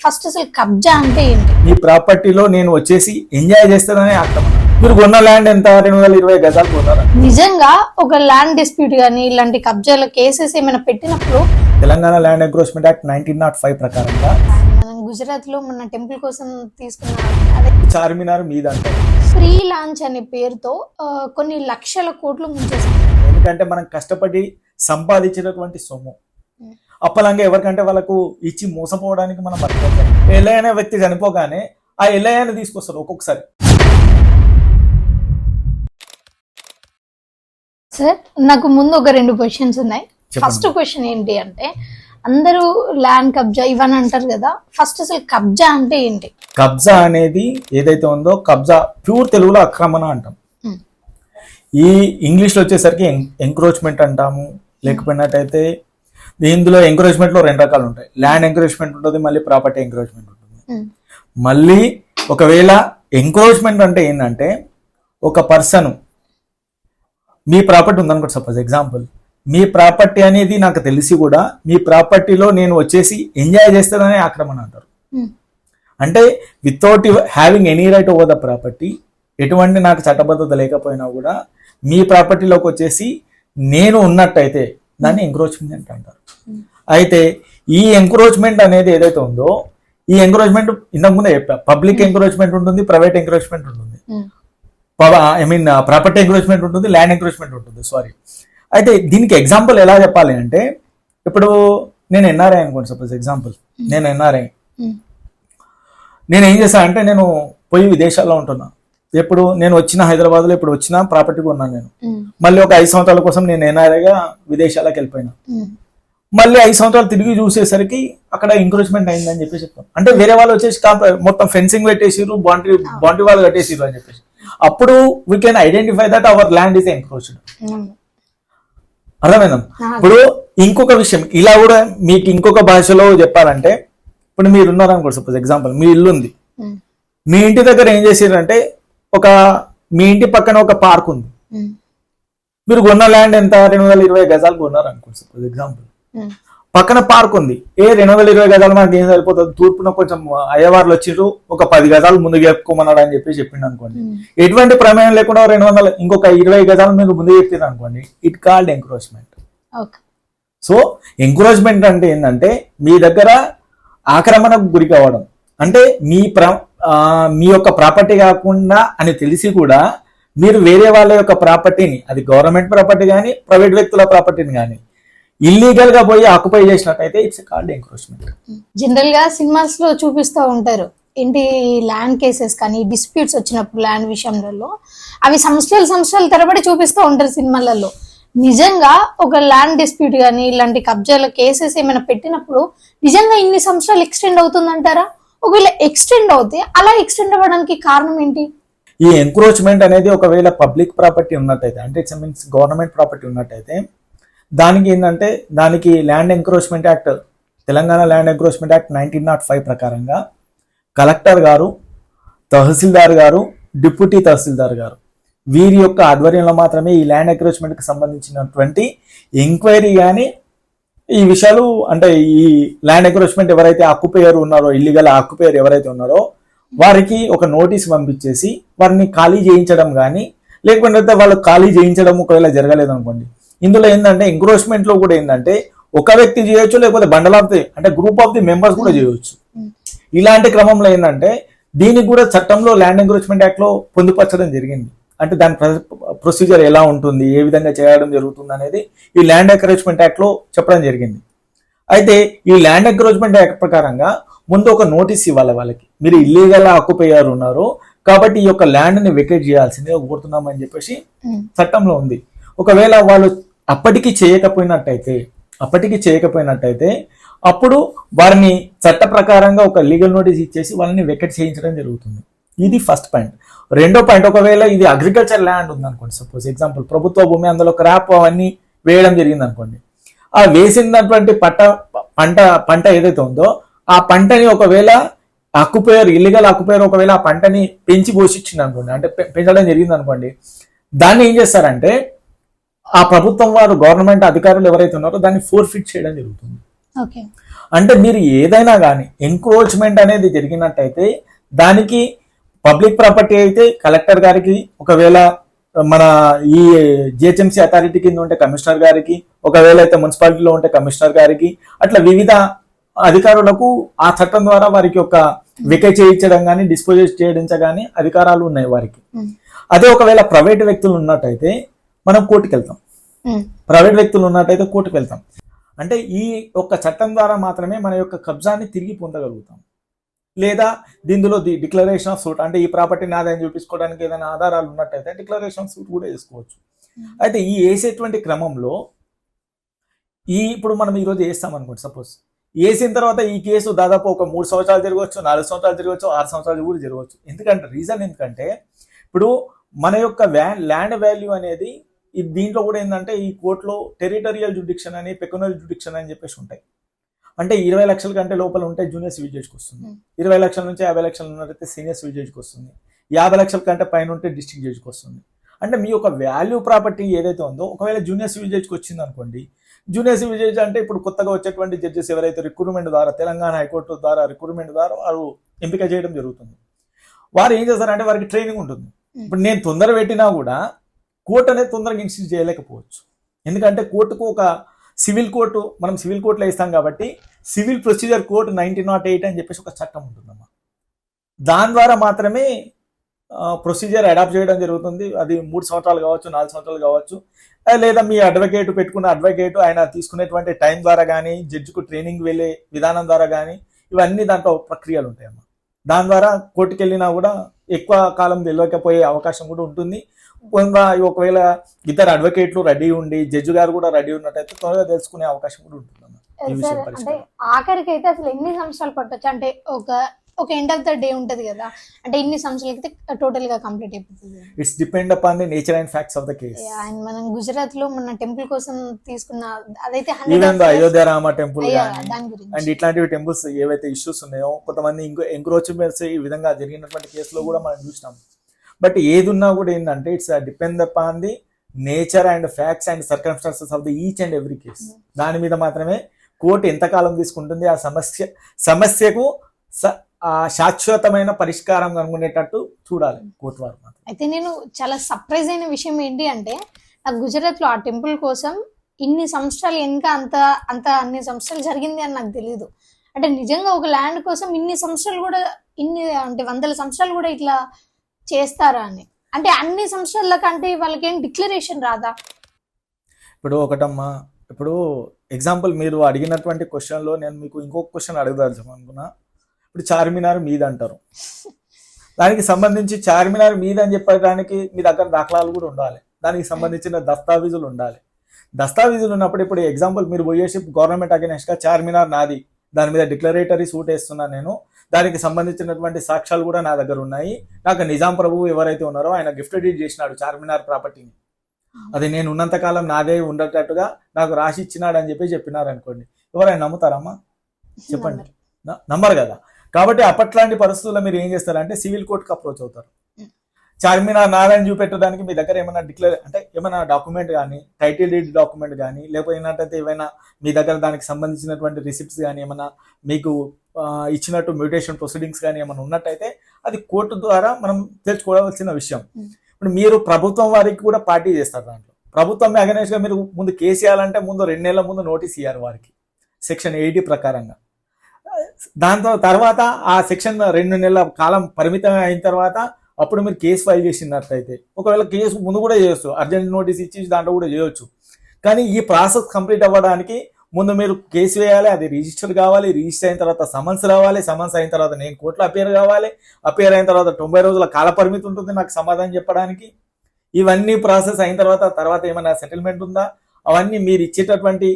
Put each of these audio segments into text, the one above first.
First అసలు కబ్జా అంటే ఏంటి? ఈ ప్రాపర్టీలో నేను వచ్చేసి ఎంజాయ్ చేస్తానని అర్థం. మీరు కొన్న ల్యాండ్ ఎంత? రెండు వేల ఇరవై గజాలు కొన్నారా నిజంగా ఒక ల్యాండ్ డిస్ప్యూట్ కానీ ఇలాంటి కబ్జాల కేసెస్ ఏమైనా పెట్టినప్పుడు Telangana land encroachment act nineteen not five ప్రకారంగా గుజరాత్లో మన టెంపుల్ కోసం తీసుకున్న చార్మినార్ మీద ఫ్రీ లాంచ్ అనే పేరుతో కొన్ని లక్షల కోట్లు ముంచేసింది ఎందుకంటే మనం కష్టపడి సంపాదించినటువంటి సొమ్ము. అప్పలంగా ఎవరికంటే వాళ్ళకు ఇచ్చి మోసపోవడానికి మనం బతకట్లేదు ఎల్ఐ అనే వ్యక్తి చనిపోగానే ఆ ఎల్ఐ అని తీసుకొస్తారు ఒక్కొక్కసారి. సార్ నాకు ముందు ఒక రెండు క్వశ్చన్స్ ఉన్నాయి. ఫస్ట్ క్వశ్చన్ ఏంటి అంటే అందరూ ల్యాండ్ కబ్జా ఇవన్నీ అంటారు కదా ఫస్ట్ అసలు కబ్జా అంటే ఏంటి? కబ్జా అనేది ఏదైతే ఉందో కబ్జా ప్యూర్ తెలుగులో ఆక్రమణ అంటాం. Hmm. ఈ ఇంగ్లీష్లో వచ్చేసరికి ఎంక్రోచ్మెంట్ అంటాము. లేకపోయినట్టయితే ఇందులో ఎంకరేజ్మెంట్లో రెండు రకాలు ఉంటాయి ల్యాండ్ ఎంకరేజ్మెంట్ ఉంటుంది మళ్ళీ ప్రాపర్టీ ఎంకరేజ్మెంట్ ఉంటుంది. ఉమ్, మళ్ళీ ఒకవేళ ఎంక్రోచ్మెంట్ అంటే ఏంటంటే ఒక పర్సన్ మీ ప్రాపర్టీ ఉందనుకోండి సపోజ్ ఎగ్జాంపుల్ మీ ప్రాపర్టీ అనేది నాకు తెలిసి కూడా మీ ప్రాపర్టీలో నేను వచ్చేసి ఎంజాయ్ చేస్తానని ఆక్రమణ అంటారు. ఉమ్, అంటే without having any right over the property ఎటువంటి నాకు చట్టబద్ధత లేకపోయినా కూడా మీ ప్రాపర్టీలోకి వచ్చేసి నేను ఉన్నట్టయితే దాన్ని ఎంక్రోచ్మెంట్ అంటారు. అయితే ఈ ఎంక్రోచ్మెంట్ అనేది ఏదైతే ఉందో ఈ ఎంక్రోచ్మెంట్ ఇంతకుముందే చెప్పా పబ్లిక్ ఎంక్రోచ్మెంట్ ఉంటుంది ప్రైవేట్ ఎంక్రోచ్మెంట్ ఉంటుంది. ఐ మీన్ ప్రాపర్టీ ఎంక్రోచ్మెంట్ ఉంటుంది ల్యాండ్ ఎంక్రోచ్మెంట్ ఉంటుంది సారీ అయితే దీనికి ఎగ్జాంపుల్ ఎలా చెప్పాలి అంటే ఇప్పుడు నేను ఎన్ఆర్ఐ అనుకోండి సపోజ్ ఎగ్జాంపుల్ నేను ఎన్ఆర్ఐ నేను ఏం చేశా అంటే నేను పోయి విదేశాల్లో ఉంటున్నా. ఎప్పుడు నేను వచ్చిన హైదరాబాద్లో ఇప్పుడు వచ్చిన ప్రాపర్టీ కొన్నాను నేను. మళ్ళీ ఒక ఐదు సంవత్సరాల కోసం నేను ఎన్ఆర్ఐగా విదేశాలకు వెళ్ళిపోయినా. మళ్ళీ ఐదు సంవత్సరాలు తిరిగి చూసేసరికి అక్కడ ఎంకరేజ్మెంట్ అయిందని చెప్పేసి చెప్తాం అంటే వేరే వాళ్ళు వచ్చేసి మొత్తం ఫెన్సింగ్ పెట్టేసిరు బాండరీ బాండరీ వాళ్ళు కట్టేసిరు అని చెప్పేసి. అప్పుడు we can identify that our land is encroached అర్థమైందా? ఇప్పుడు ఇంకొక విషయం ఇలా కూడా మీకు ఇంకొక భాషలో చెప్పాలంటే ఇప్పుడు మీరు ఉన్నారనుకోండి సపోజ్ ఎగ్జాంపుల్ మీ ఇల్లు ఉంది మీ ఇంటి దగ్గర ఏం చేసారంటే ఒక మీ ఇంటి పక్కన ఒక పార్క్ ఉంది. మీరు కొన్న ల్యాండ్ ఎంత? రెండు వందల ఇరవై గజాలు కొన్నారు అనుకోండి సపోజ్ ఎగ్జాంపుల్. పక్కన పార్క్ ఉంది. ఏ రెండు వందల ఇరవై గజాలు మనకి ఏం సరిపోతుంది? తూర్పున కొంచెం అయ్యవార్లు వచ్చిర్రు ఒక పది గజాలు ముందు చెప్పుకోమన్నాడు అని చెప్పి చెప్పిండు అనుకోండి. ఎటువంటి ప్రమేయం లేకుండా రెండు వందల ఇంకొక ఇరవై గజాలు మీరు ముందు చెప్పారు అనుకోండి it called encroachment so encouragement అంటే ఏంటంటే మీ దగ్గర ఆక్రమణకు గురి కావడం. అంటే మీ ప్ర మీ యొక్క ప్రాపర్టీ కాకుండా అని తెలిసి కూడా మీరు వేరే వాళ్ళ యొక్క ప్రాపర్టీని అది గవర్నమెంట్ ప్రాపర్టీ కానీ ప్రైవేట్ వ్యక్తుల ప్రాపర్టీని కానీ ఇల్లీగల్గా పోయి ఆక్యుపై చేసినట్టయితే ఇట్స్ కాల్డ్ ఎంక్రోచ్మెంట్ జనరల్గా సినిమాస్లో చూపిస్తూ ఉంటారు. ఏంటి ల్యాండ్ కేసెస్ కానీ డిస్ప్యూట్స్ వచ్చినప్పుడు ల్యాండ్ విషయంలో అవి సంవత్సరాలు సంవత్సరాల తరబడి చూపిస్తూ ఉంటారు సినిమాలలో. నిజంగా ఒక ల్యాండ్ డిస్ప్యూట్ కానీ ఇలాంటి కబ్జాల కేసెస్ ఏమైనా పెట్టినప్పుడు నిజంగా ఇన్ని సంవత్సరాలు ఎక్స్టెండ్ అవుతుందంటారా? ఒకవేళ ఎక్స్టెండ్ అవుతే అలా ఎక్స్టెండ్ అవ్వడానికి కారణం ఏంటి? ఈ ఎంక్రోచ్మెంట్ అనేది ఒకవేళ పబ్లిక్ ప్రాపర్టీ ఉన్నట్టయితే అంటే ఇట్స్ మీన్స్ గవర్నమెంట్ ప్రాపర్టీ ఉన్నట్టయితే దానికి ఏంటంటే దానికి land encroachment act Telangana land encroachment act nineteen not five ప్రకారంగా కలెక్టర్ గారు తహసీల్దార్ గారు డిప్యూటీ తహసీల్దార్ గారు వీరి యొక్క ఆధ్వర్యంలో మాత్రమే ఈ ల్యాండ్ ఎంక్రోచ్మెంట్కి సంబంధించినటువంటి ఎంక్వైరీ కానీ ఈ విషయాలు అంటే ఈ ల్యాండ్ ఎంక్రోచ్మెంట్ ఎవరైతే ఆక్యుపేయర్ ఉన్నారో ఇల్లీగల్ ఆక్యుపేయర్ ఎవరైతే ఉన్నారో వారికి ఒక నోటీస్ పంపించేసి వారిని ఖాళీ చేయించడం కానీ లేకపోతే వాళ్ళు ఖాళీ చేయించడం ఒకవేళ జరగలేదు అనుకోండి ఇందులో ఏంటంటే ఎంక్రోచ్మెంట్లో కూడా ఏంటంటే ఒక వ్యక్తి చేయొచ్చు లేకపోతే బండల్ ఆఫ్ ది అంటే గ్రూప్ ఆఫ్ ది మెంబర్స్ కూడా చేయొచ్చు. ఇలాంటి క్రమంలో ఏంటంటే దీనికి కూడా చట్టంలో ల్యాండ్ ఎంక్రోచ్మెంట్ యాక్ట్లో పొందుపరచడం జరిగింది. అంటే దాని ప్రొసీజర్ ఎలా ఉంటుంది ఏ విధంగా చేయడం జరుగుతుంది అనేది ఈ ల్యాండ్ ఎంకరేజ్మెంట్ యాక్ట్లో చెప్పడం జరిగింది. అయితే ఈ ల్యాండ్ ఎంకరేజ్మెంట్ యాక్ట్ ప్రకారంగా ముందు ఒక నోటీస్ ఇవ్వాలి వాళ్ళకి. మీరు ఇల్లీగల్ ఆక్యుపేయర్ ఉన్నారు కాబట్టి ఈ యొక్క ల్యాండ్ని వెకేట్ చేయాల్సిందే కోరుతున్నామని చెప్పేసి చట్టంలో ఉంది. ఒకవేళ వాళ్ళు అప్పటికి చేయకపోయినట్టయితే అప్పటికి చేయకపోయినట్టయితే అప్పుడు వారిని చట్ట ప్రకారంగా ఒక లీగల్ నోటీస్ ఇచ్చేసి వాళ్ళని వెకెట్ చేయించడం జరుగుతుంది. ఇది ఫస్ట్ పాయింట్ రెండో పాయింట్ ఒకవేళ ఇది అగ్రికల్చర్ ల్యాండ్ ఉంది అనుకోండి సపోజ్ ఎగ్జాంపుల్ ప్రభుత్వ భూమి అందులో క్రాప్ అవన్నీ వేయడం జరిగింది అనుకోండి ఆ వేసినటువంటి పంట పంట పంట ఏదైతే ఉందో ఆ పంటని ఒకవేళ అక్కుపోయారు ఇల్లీగల్ అక్కుపోయారు ఒకవేళ ఆ పంటని పెంచి పోషించింది అనుకోండి అంటే పెంచడం జరిగింది అనుకోండి దాన్ని ఏం చేస్తారంటే ఆ ప్రభుత్వం వారు గవర్నమెంట్ అధికారులు ఎవరైతే ఉన్నారో దాన్ని ఫోర్ ఫిట్ చేయడం జరుగుతుంది. ఓకే. అంటే మీరు ఏదైనా కానీ ఎంక్రోచ్మెంట్ అనేది జరిగినట్టయితే దానికి పబ్లిక్ ప్రాపర్టీ అయితే కలెక్టర్ గారికి ఒకవేళ మన ఈ జిహెచ్ఎంసీ అథారిటీ కింద ఉంటే కమిషనర్ గారికి ఒకవేళ అయితే మున్సిపాలిటీలో ఉంటే కమిషనర్ గారికి అట్లా వివిధ అధికారులకు ఆ చట్టం ద్వారా వారికి ఒక వికే చేయించడం కానీ డిస్పోజ్ చేయడం కానీ అధికారాలు ఉన్నాయి వారికి. అదే ఒకవేళ ప్రైవేట్ వ్యక్తులు ఉన్నట్టయితే మనం కోర్టుకి వెళ్తాం. ప్రైవేట్ వ్యక్తులు ఉన్నట్టయితే కోర్టుకు వెళ్తాం. అంటే ఈ ఒక్క చట్టం ద్వారా మాత్రమే మన యొక్క కబ్జాని తిరిగి పొందగలుగుతాం. లేదా దీనిలో ది డిక్లరేషన్ ఆఫ్ సూట్ అంటే ఈ ప్రాపర్టీని ఆదాయం చూపించుకోవడానికి ఏదైనా ఆధారాలు ఉన్నట్టయితే డిక్లరేషన్ ఆఫ్ సూట్ కూడా వేసుకోవచ్చు. అయితే ఈ వేసేటువంటి క్రమంలో ఈ ఇప్పుడు మనం ఈరోజు వేస్తాం అనుకోండి సపోజ్ వేసిన తర్వాత ఈ కేసు దాదాపు ఒక మూడు సంవత్సరాలు జరగవచ్చు నాలుగు సంవత్సరాలు జరగవచ్చు ఆరు సంవత్సరాలు కూడా జరగవచ్చు. ఎందుకంటే రీజన్ ఎందుకంటే ఇప్పుడు మన యొక్క వ్యా ల్యాండ్ వాల్యూ అనేది దీంట్లో కూడా ఏంటంటే ఈ కోర్టులో టెరిటరియల్ జుడిక్షన్ అని పెకునల్ జుడిక్షన్ అని చెప్పేసి ఉంటాయి. అంటే ఇరవై లక్షల కంటే లోపల ఉంటే జూనియర్ సివిల్ జడ్జ్కి వస్తుంది. Hmm. ఇరవై లక్షల నుంచి యాభై లక్షలు ఉన్నట్టయితే సీనియర్ సివిల్ జడ్జ్కి వస్తుంది. యాభై లక్షల కంటే పైన ఉంటే డిస్ట్రిక్ట్ జడ్జ్కి వస్తుంది. అంటే మీ యొక్క వాల్యూ ప్రాపర్టీ ఏదైతే ఉందో ఒకవేళ జూనియర్ సివిల్ జడ్జ్కి వచ్చింది అనుకోండి జూనియర్ సివిల్ జడ్జ్ అంటే ఇప్పుడు కొత్తగా వచ్చేటువంటి జడ్జెస్ ఎవరైతే రిక్రూట్మెంట్ ద్వారా తెలంగాణ హైకోర్టు ద్వారా రిక్రూట్మెంట్ ద్వారా వారు ఎంపిక చేయడం జరుగుతుంది. వారు ఏం చేస్తారంటే వారికి ట్రైనింగ్ ఉంటుంది. ఇప్పుడు నేను తొందర పెట్టినా కూడా కోర్టు అనేది తొందరగా ఇన్స్టిట్యూట్ చేయలేకపోవచ్చు. ఎందుకంటే కోర్టుకు ఒక సివిల్ కోర్టు మనం సివిల్ కోర్టులో ఇస్తాం కాబట్టి civil procedure court nineteen not eight అని చెప్పేసి ఒక చట్టం ఉంటుందమ్మా. దాని ద్వారా మాత్రమే ప్రొసీజర్ అడాప్ట్ చేయడం జరుగుతుంది. అది మూడు సంవత్సరాలు కావచ్చు నాలుగు సంవత్సరాలు కావచ్చు. లేదా మీ అడ్వకేట్ పెట్టుకున్న అడ్వకేట్ ఆయన తీసుకునేటువంటి టైం ద్వారా కానీ జడ్జికు ట్రైనింగ్ వెళ్ళే విధానం ద్వారా కానీ ఇవన్నీ దాంట్లో ప్రక్రియలు ఉంటాయమ్మా. దాని ద్వారా కోర్టుకు వెళ్ళినా కూడా ఎక్కువ కాలం తెలియకపోయే అవకాశం కూడా ఉంటుంది. ఒకవేళ ఇద్దరు అడ్వకేట్లు రెడీ ఉండి జడ్జి గారు కూడా రెడీ ఉన్నట్టయితే త్వరగా తెలుసుకునే అవకాశం కూడా సార్ అంటే ఆఖరికి అయితే అసలు ఎన్ని సంవత్సరాలు పట్టొచ్చు? అంటే ఒక ఒక ఎండ్ ఆఫ్ ద డే ఉంటది కదా. అంటే ఇన్ని సంవత్సరాలకి అయితే టోటల్గా కంప్లీట్ అయిపోతుంది? It's depend upon the nature and facts of the case and మనం గుజరాత్లో మన టెంపుల్ కోసం తీసుకున్న అదైతే even the 100 years- Ayodhya Rama temple and ఇట్లాంటివి టెంపుల్స్ ఏవైతే ఇష్యూస్ ఉన్నాయో కొంతమంది ఇంకో ఎంక్రోచ్మెంట్స్ ఈ విధంగా జరిగినటువంటి కేసులో కూడా మనం చూసినాం. బట్ ఏది ఉన్నా కూడా ఏంటంటే it's depend upon the nature and facts and circumstances of the each and every case దాని మీద మాత్రమే కోర్టు ఎంతకాలం తీసుకుంటుంది ఆ సమస్య సమస్యకు శాశ్వతమైన పరిష్కారం కనుగొనేటట్టు చూడాలి కోర్టు వారు మాత్రం. అయితే నేను చాలా సర్ప్రైజ్ అయిన విషయం ఏంటి అంటే నాకు గుజరాత్లో ఆ టెంపుల్ కోసం ఇన్ని సంవత్సరాలు ఇంకా అంత అంత అన్ని సంవత్సరాలు జరిగింది అని నాకు తెలియదు అంటే నిజంగా ఒక ల్యాండ్ కోసం ఇన్ని సంవత్సరాలు కూడా ఇన్ని అంటే వందల సంవత్సరాలు కూడా ఇట్లా చేస్తారా అని. అంటే అన్ని సంవత్సరాల కంటే వాళ్ళకి ఏం డిక్లరేషన్ రాదా? ఇప్పుడు ఒకటమ్మా ఇప్పుడు ఎగ్జాంపుల్ మీరు అడిగినటువంటి క్వశ్చన్లో నేను మీకు ఇంకొక క్వశ్చన్ అడగదలుచాం అనుకున్నా. ఇప్పుడు చార్మినార్ మీద అంటారు దానికి సంబంధించి చార్మినార్ మీద అని చెప్పడానికి మీ దగ్గర దాఖలాలు కూడా ఉండాలి. దానికి సంబంధించిన దస్తావేజులు ఉండాలి. దస్తావేజులు ఉన్నప్పుడు ఇప్పుడు ఎగ్జాంపుల్ మీరు పోయేసి గవర్నమెంట్ అగెనెస్ట్గా చార్మినార్ నాది దాని మీద డిక్లరేటరీ సూట్ వేస్తున్నా నేను. దానికి సంబంధించినటువంటి సాక్ష్యాలు కూడా నా దగ్గర ఉన్నాయి. నాకు నిజాం ప్రభువు ఎవరైతే ఉన్నారో ఆయన గిఫ్ట్ డీడ్ చేసినాడు చార్మినార్ ప్రాపర్టీని. అది నేను ఉన్నంత కాలం నాదే ఉండేటట్టుగా నాకు రాసి ఇచ్చినాడు అని చెప్పి చెప్పినారు అనుకోండి ఎవరైనా నమ్ముతారమ్మా? చెప్పండి. నమ్మరు. కదా. కాబట్టి అప్పట్లాంటి పరిస్థితుల్లో మీరు ఏం చేస్తారంటే సివిల్ కోర్టుకి అప్రోచ్ అవుతారు. చార్మినార్ నారాయణ చూపెట్టడానికి మీ దగ్గర ఏమైనా డిక్లేర్ అంటే ఏమైనా డాక్యుమెంట్ కానీ టైటిల్ డీడ్ డాక్యుమెంట్ కానీ లేకపోతే ఏంటంటే ఏమైనా మీ దగ్గర దానికి సంబంధించినటువంటి రిసిప్ట్స్ కానీ ఏమైనా మీకు ఇచ్చినట్టు మ్యూటేషన్ ప్రొసీడింగ్స్ కానీ ఏమైనా ఉన్నట్టయితే అది కోర్టు ద్వారా మనం తెలుసుకోవాల్సిన విషయం. ఇప్పుడు మీరు ప్రభుత్వం వారికి కూడా పార్టీ చేస్తారు దాంట్లో. ప్రభుత్వం అగనేష్గా మీరు ముందు కేసు ఇవ్వాలంటే ముందు రెండు నెలల ముందు నోటీస్ ఇవ్వాలి వారికి. సెక్షన్ ఎయిటీ ప్రకారంగా. దాంతో తర్వాత ఆ సెక్షన్ రెండు నెలల కాలం పరిమితం అయిన తర్వాత అప్పుడు మీరు కేసు ఫైల్ చేసినట్లయితే ఒకవేళ కేసు ముందు కూడా చేయొచ్చు. అర్జెంట్ నోటీస్ ఇచ్చి దాంట్లో కూడా చేయొచ్చు. కానీ ఈ ప్రాసెస్ కంప్లీట్ అవ్వడానికి ముందు మీరు కేసు వేయాలి అది రిజిస్టర్ కావాలి రిజిస్టర్ అయిన తర్వాత సమన్స్ రావాలి సమన్స్ అయిన తర్వాత నేను కోర్టులో అపేర్ కావాలి అపేర్ అయిన తర్వాత తొంభై రోజుల కాల పరిమితి ఉంటుంది నాకు సమాధానం చెప్పడానికి. ఇవన్నీ ప్రాసెస్ అయిన తర్వాత తర్వాత ఏమైనా సెటిల్మెంట్ ఉందా? అవన్నీ మీరు ఇచ్చేటటువంటి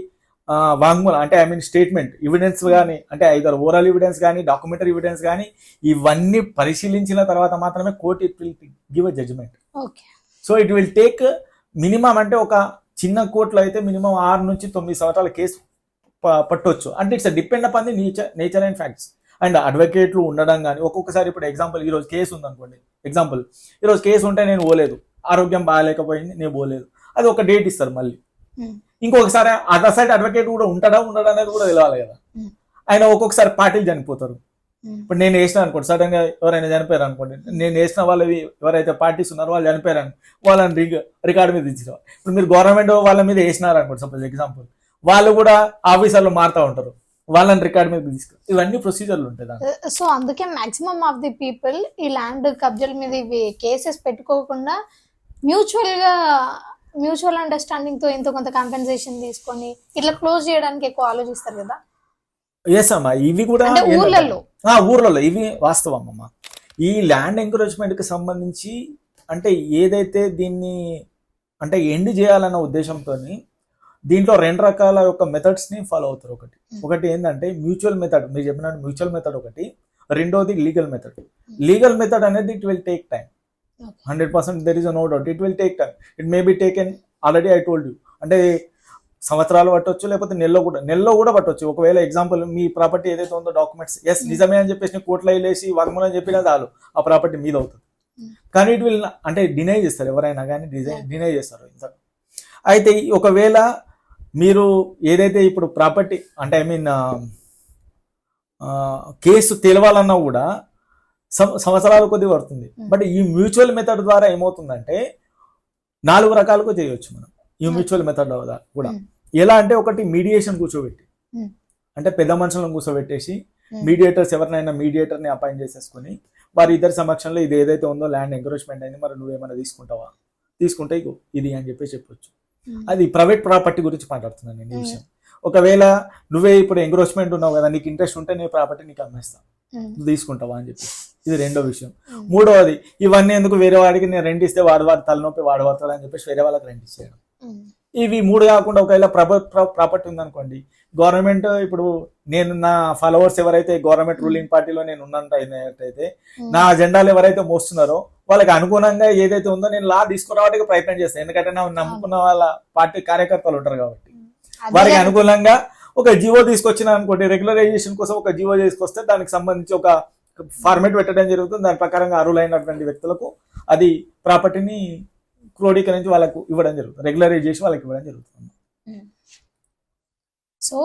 వాంగ్మూలం అంటే ఐ మీన్ స్టేట్మెంట్ ఎవిడెన్స్ కానీ అంటే ఐదర్ ఓరల్ ఎవిడెన్స్ కానీ డాక్యుమెంటరీ ఎవిడెన్స్ కానీ ఇవన్నీ పరిశీలించిన తర్వాత మాత్రమే court it will give a judgement okay so it will take minimum అంటే ఒక చిన్న కోర్టులో అయితే మినిమం ఆరు నుంచి తొమ్మిది సంవత్సరాల కేసు ప- పట్టొచ్చు. అంటే it's depend upon the nature nature and facts and అడ్వకేట్లు ఉండడం కానీ ఒక్కొక్కసారి ఇప్పుడు ఎగ్జాంపుల్ ఈరోజు కేసు ఉందనుకోండి. ఎగ్జాంపుల్ ఈరోజు కేసు ఉంటే నేను పోలేదు. ఆరోగ్యం బాగాలేకపోయింది నేను పోలేదు. అది ఒక డేట్ ఇస్తారు మళ్ళీ. ఇంకొకసారి అదర్ సైడ్ అడ్వకేట్ కూడా ఉంటాడా ఉండడా అనేది కూడా తెలియాలి కదా. Hmm. ఆయన ఒక్కొక్కసారి పార్టీలు చనిపోతారు. ఉమ్. ఇప్పుడు నేను వేసిన అనుకోండి సడన్గా ఎవరైనా చనిపోయారు అనుకోండి నేను వేసిన వాళ్ళవి ఎవరైతే పార్టీస్ ఉన్నారో వాళ్ళు చనిపోయారు వాళ్ళని రిక రికార్డు మీద ఇచ్చిన ఇప్పుడు మీరు గవర్నమెంట్ వాళ్ళ మీద వేసినారు అనుకోండి సపోజ్ ఎగ్జాంపుల్ వాళ్ళు కూడా ఆఫీసర్లు మారుతూ ఉంటారు. వాళ్ళని రికార్డు మీద తీసుకు ఇవన్నీ ప్రొసీజర్లు ఉంటాయి. సో అందుకే మాక్సిమం ఆఫ్ ది పీపుల్ ఈ ల్యాండ్ కబ్జాల మీద ఇవి కేసెస్ పెట్టుకోకుండా మ్యూచువల్గా మ్యూచువల్ అండర్స్టాండింగ్తో ఎంతో కొంత కాంపెన్సేషన్ తీసుకొని ఇట్లా క్లోజ్ చేయడానికి ఎక్కువ ఆలోచిస్తారు కదా? ఎస్ అమ్మా. ఇవి కూడా ఊర్లలో. ఆ, ఊర్లలో. ఇవి వాస్తవం అమ్మ. ఈ ల్యాండ్ ఎంకరేజ్మెంట్కి సంబంధించి అంటే ఏదైతే దీన్ని అంటే ఎండ్ చేయాలన్న ఉద్దేశంతో దీంట్లో రెండు రకాల యొక్క మెథడ్స్ని ఫాలో అవుతారు ఒకటి. ఒకటి ఏంటంటే మ్యూచువల్ మెథడ్ మీరు చెప్పినట్టు మ్యూచువల్ మెథడ్ ఒకటి. రెండోది లీగల్ మెథడ్ లీగల్ మెథడ్ అనేది it will take time. Hundred percent there is no doubt it will take time it may be taken already I told you అంటే సంవత్సరాలు పట్టొచ్చు లేకపోతే నెలలో కూడా నెలలో కూడా పట్టొచ్చు. ఒకవేళ ఎగ్జాంపుల్ మీ ప్రాపర్టీ ఏదైతే ఉందో డాక్యుమెంట్స్ ఎస్ నిజమే అని చెప్పేసి కోర్టులో వెళ్ళేసి వాగ్మూలం చెప్పినా చాలు ఆ ప్రాపర్టీ మీద అవుతుంది. Hmm. కానీ ఇట్ విల్ అంటే డినై చేస్తారు ఎవరైనా కానీ డిజైన్ డినై చేస్తారు ఇంత అయితే ఒకవేళ మీరు ఏదైతే ఇప్పుడు ప్రాపర్టీ అంటే ఐ మీన్ కేసు తెలవాలన్నా కూడా సంవత్సరాల కొద్ది పడుతుంది. బట్ ఈ మ్యూచువల్ మెథడ్ ద్వారా ఏమవుతుందంటే నాలుగు రకాలుగా చేయొచ్చు మనం ఈ. మ్యూచువల్ మెథడ్ కూడా. ఎలా అంటే ఒకటి మీడియేషన్ కూర్చోబెట్టి. అంటే పెద్ద మనుషులను కూర్చోబెట్టేసి. మీడియేటర్స్ ఎవరినైనా మీడియేటర్ని అపాయింట్ చేసేసుకొని వారి ఇద్దరి సమక్షంలో ఇది ఏదైతే ఉందో ల్యాండ్ ఎంకరేజ్మెంట్ అయింది మరి నువ్వేమైనా తీసుకుంటావా తీసుకుంటే ఇది అని చెప్పి చెప్పొచ్చు. అది ప్రైవేట్ ప్రాపర్టీ గురించి మాట్లాడుతున్నాను నేను ఈ. విషయం ఒకవేళ నువ్వే ఇప్పుడు ఎంక్రోచ్మెంట్ ఉన్నావు కదా నీకు ఇంట్రెస్ట్ ఉంటే నీ ప్రాపర్టీ నీకు అమ్మేస్తా ఉమ్, నువ్వు తీసుకుంటావా అని చెప్పి. ఇది రెండో విషయం. మూడవది ఇవన్నీ ఎందుకు వేరే వాడికి నేను రెంట్ ఇస్తే వాడు వాడి తలనొప్పి వాడు పడతాడు అని చెప్పేసి వేరే వాళ్ళకి రెంట్ ఇచ్చేయడం ఇవి మూడు కాకుండా ఒకవేళ ప్రాపర్టీ ఉందనుకోండి గవర్నమెంట్ ఇప్పుడు నేను నా ఫాలోవర్స్ ఎవరైతే గవర్నమెంట్ రూలింగ్ పార్టీలో నేను ఉన్నట్టయితే. నా అజెండాలు ఎవరైతే మోస్తున్నారో వాళ్ళకి అనుగుణంగా ఏదైతే ఉందో నేను లా తీసుకురావడానికి ప్రయత్నం చేస్తాను. ఎందుకంటే నా నమ్ముకున్న వాళ్ళ పార్టీ కార్యకర్తలు ఉంటారు కాబట్టి. వారికి. అనుకూలంగా ఒక జివో తీసుకొచ్చిన అనుకోండి రెగ్యులరైజేషన్ కోసం ఒక జివో తీసుకొస్తే దానికి సంబంధించి ఒక ఫార్మేట్ పెట్టడం జరుగుతుంది. దాని ప్రకారంగా అర్హులైనటువంటి వ్యక్తులకు అది ప్రాపర్టీని క్రోడీకరించి వాళ్ళకు ఇవ్వడం జరుగుతుంది. రెగ్యులరైజ్ చేసి వాళ్ళకి ఇవ్వడం జరుగుతుంది. సో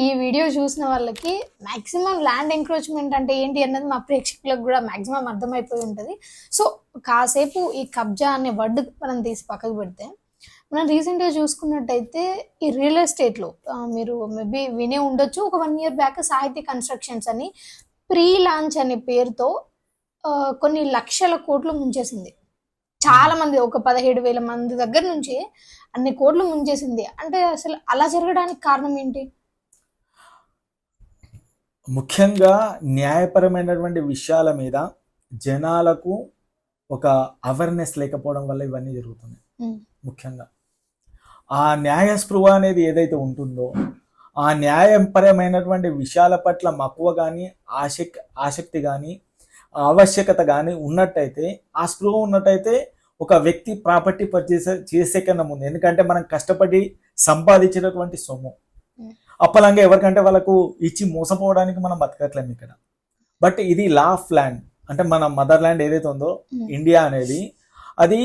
ఈ వీడియో చూసిన వాళ్ళకి మాక్సిమం ల్యాండ్ ఎంక్రోచ్మెంట్ అంటే ఏంటి అన్నది మా ప్రేక్షకులకు కూడా మాక్సిమం అర్థమైపోయి ఉంటుంది. సో కాసేపు ఈ కబ్జా అనే వర్డ్ మనం తీసి పక్కకు పెడితే మనం రీసెంట్గా చూసుకున్నట్టయితే ఈ రియల్ ఎస్టేట్లో మీరు మేబీ వినే ఉండొచ్చు. ఒక one year back Sahithya constructions అని ప్రీ లాంచ్ అనే పేరుతో కొన్ని లక్షల కోట్లు ముంచేసింది. చాలా మంది ఒక పదిహేడు వేల మంది దగ్గర నుంచి అన్ని కోట్లు ముంచేసింది. అంటే అసలు అలా జరగడానికి కారణం ఏంటి? ముఖ్యంగా న్యాయపరమైనటువంటి విషయాల మీద జనాలకు ఒక అవేర్నెస్ లేకపోవడం వల్ల ఇవన్నీ జరుగుతున్నాయి. ముఖ్యంగా. ఆ న్యాయ స్పృహ అనేది ఏదైతే ఉంటుందో ఆ న్యాయపరమైనటువంటి విషయాల పట్ల మక్కువ కానీ ఆసక్ ఆసక్తి కానీ ఆవశ్యకత కానీ ఉన్నట్టయితే ఆ స్పృహ ఉన్నట్టయితే ఒక వ్యక్తి ప్రాపర్టీ పర్చేస్ చేసే కన్నా ముందు ఎందుకంటే మనం కష్టపడి సంపాదించినటువంటి సొమ్ము. అప్పలంగా ఎవరికంటే వాళ్ళకు ఇచ్చి మోసపోవడానికి మనం బతకట్లేము ఇక్కడ బట్ ఇది లా ఆఫ్ ల్యాండ్ అంటే మన మదర్ ల్యాండ్ ఏదైతే ఉందో. ఇండియా అనేది అది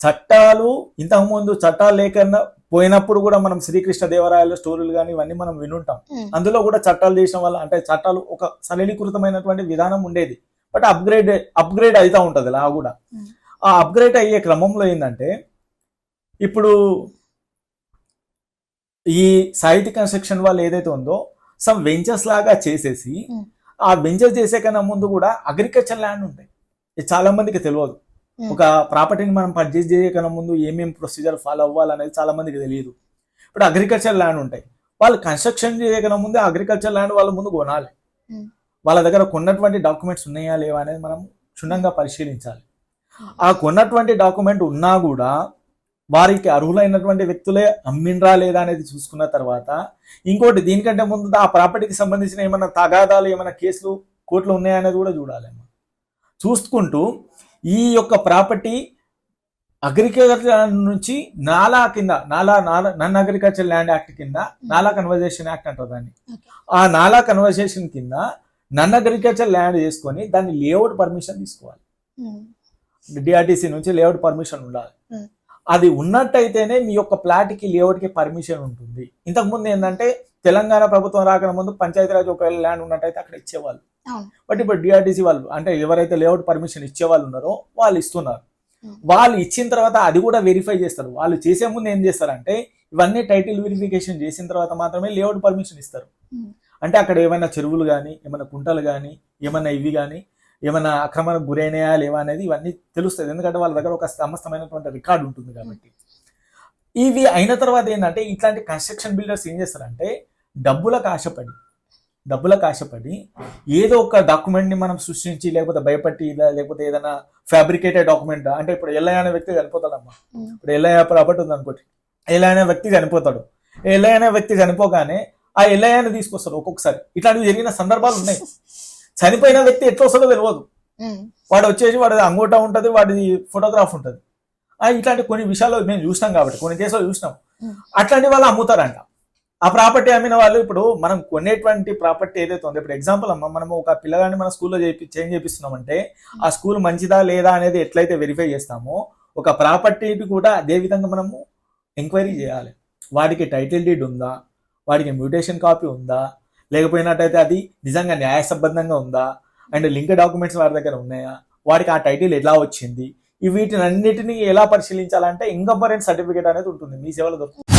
చట్టాలు ఇంతకుముందు చట్టాలు లేకుండా పోయినప్పుడు కూడా మనం శ్రీకృష్ణ దేవరాయల స్టోరీలు కానీ ఇవన్నీ మనం వినుంటాం అందులో కూడా చట్టాలు చేసిన వల్ల అంటే చట్టాలు ఒక సరళీకృతమైనటువంటి విధానం ఉండేది బట్ అప్గ్రేడ్ అప్గ్రేడ్ అవుతా ఉంటది లా కూడా. ఆ అప్గ్రేడ్ అయ్యే క్రమంలో ఏంటంటే ఇప్పుడు ఈ సాహిత్య కన్స్ట్రక్షన్ వాళ్ళు ఏదైతే ఉందో సమ్ వెంచర్స్ లాగా చేసేసి. ఆ వెంచర్ చేసే కన్నా ముందు కూడా అగ్రికల్చర్ ల్యాండ్ ఉంటాయి ఇది చాలా మందికి తెలియదు. ఒక ప్రాపర్టీని మనం పర్చేస్ చేసే కన్నా ముందు ఏమేమి ప్రొసీజర్ ఫాలో అవ్వాలనేది చాలా మందికి తెలియదు. ఇప్పుడు అగ్రికల్చర్ ల్యాండ్ ఉంటాయి. వాళ్ళు కన్స్ట్రక్షన్ చేయకన్నా ముందే అగ్రికల్చర్ ల్యాండ్ వాళ్ళ ముందు కొనాలి. Hmm. వాళ్ళ దగ్గర కొన్నటువంటి డాక్యుమెంట్స్ ఉన్నాయా లేవా అనేది మనం క్షుణ్ణంగా పరిశీలించాలి. ఆ కొన్నటువంటి డాక్యుమెంట్ ఉన్నా కూడా వారికి అర్హులైనటువంటి వ్యక్తులే అమ్మిండ్రా లేదా అనేది చూసుకున్న తర్వాత ఇంకోటి దీనికంటే ముందు ఆ ప్రాపర్టీకి సంబంధించిన ఏమైనా తగాదాలు ఏమైనా కేసులు కోర్టులో ఉన్నాయా అనేది కూడా చూడాలి. చూసుకుంటూ ఈ యొక్క ప్రాపర్టీ అగ్రికల్చర్ నుంచి నాలా కింద నాలా నాలా నన్ అగ్రికల్చర్ ల్యాండ్ యాక్ట్ కింద నాలా కన్వర్జేషన్ యాక్ట్ అంటారు దాన్ని. ఆ నాలా కన్వర్జేషన్ కింద నన్ అగ్రికల్చర్ ల్యాండ్ చేసుకొని దాన్ని లేఅవుట్ పర్మిషన్ తీసుకోవాలి ఉమ్, డిఆర్టీసీ నుంచి లేఅవుట్ పర్మిషన్ ఉండాలి Hmm. అది ఉన్నట్టయితేనే మీ యొక్క ప్లాట్కి లేఅవుట్కి పర్మిషన్ ఉంటుంది. ఇంతకు ముందు ఏంటంటే తెలంగాణ ప్రభుత్వం రాకన ముందు పంచాయతీరాజ్ ఒకవేళ ల్యాండ్ ఉన్నట్టయితే అక్కడ ఇచ్చేవాళ్ళు. బట్ ఇప్పుడు డిఆర్టీసీ వాళ్ళు అంటే ఎవరైతే లేఅవుట్ పర్మిషన్ ఇచ్చే వాళ్ళు ఉన్నారో వాళ్ళు ఇస్తున్నారు. వాళ్ళు ఇచ్చిన తర్వాత అది కూడా వెరిఫై చేస్తారు. వాళ్ళు చేసే ముందు ఏం చేస్తారంటే ఇవన్నీ టైటిల్ వెరిఫికేషన్ చేసిన తర్వాత మాత్రమే లేఅవుట్ పర్మిషన్ ఇస్తారు. అంటే అక్కడ ఏమైనా చెరువులు కానీ ఏమైనా కుంటలు కానీ ఏమైనా ఇవి కానీ ఏమైనా అక్రమానికి గురైనాయా లేవా అనేది ఇవన్నీ తెలుస్తుంది. ఎందుకంటే వాళ్ళ దగ్గర ఒక సమస్తమైనటువంటి రికార్డు ఉంటుంది కాబట్టి. ఇవి అయిన తర్వాత ఏంటంటే ఇట్లాంటి కన్స్ట్రక్షన్ బిల్డర్స్ ఏం చేస్తారంటే డబ్బులకు ఆశపడి డబ్బులకు ఆశపడి ఏదో ఒక డాక్యుమెంట్ని మనం సృష్టించి లేకపోతే భయపట్టి లేకపోతే ఏదైనా ఫ్యాబ్రికేటెడ్ డాక్యుమెంట్? అంటే ఇప్పుడు ఎల్లయ్య అనే వ్యక్తి చనిపోతాడమ్మా. ఇప్పుడు ఎల్లయ్య ప్రాపర్టీ ఉంది అనుకోండి ఎల్లయ్య అనే వ్యక్తి చనిపోతాడు. ఎల్లయ్య అనే వ్యక్తి చనిపోగానే ఆ ఎల్లయ్యని తీసుకొస్తాడు ఒక్కొక్కసారి. ఇట్లాంటివి జరిగిన సందర్భాలు ఉన్నాయి. చనిపోయిన వ్యక్తి ఎట్లా వస్తుందో తెలియదు వాడు వచ్చేసి వాడి అంగూట ఉంటుంది వాడి ఫోటోగ్రాఫ్ ఉంటుంది. ఆ ఇట్లాంటి కొన్ని విషయాలు మేము చూసినాం కాబట్టి కొన్ని కేసులు చూసినాం. అట్లాంటి వాళ్ళు అమ్ముతారంట. ఆ ప్రాపర్టీ అమ్మిన వాళ్ళు ఇప్పుడు మనం కొనేటువంటి ప్రాపర్టీ ఏదైతే ఉందో ఇప్పుడు ఎగ్జాంపుల్ అమ్మ మనం ఒక పిల్లగాన్ని మన స్కూల్లో చేపి చేంజ్ చేపిస్తున్నామంటే ఆ స్కూల్ మంచిదా లేదా అనేది ఎట్లయితే వెరిఫై చేస్తామో ఒక ప్రాపర్టీని కూడా అదే విధంగా మనము ఎంక్వైరీ చేయాలి. వాడికి టైటిల్ డీడ్ ఉందా? వాడికి మ్యూటేషన్ కాపీ ఉందా? లేకపోయినట్టయితే అది నిజంగా న్యాయసంబంధంగా ఉందా? అండ్ లింక్ డాక్యుమెంట్స్ వారి దగ్గర ఉన్నాయా? వాడికి ఆ టైటిల్ ఎలా వచ్చింది? ఈ వీటిని అన్నిటిని ఎలా పరిశీలించాలంటే ఇంకంపరెంట్ సర్టిఫికేట్ అనేది ఉంటుంది. మీ సేవలో దొరుకుతుంది.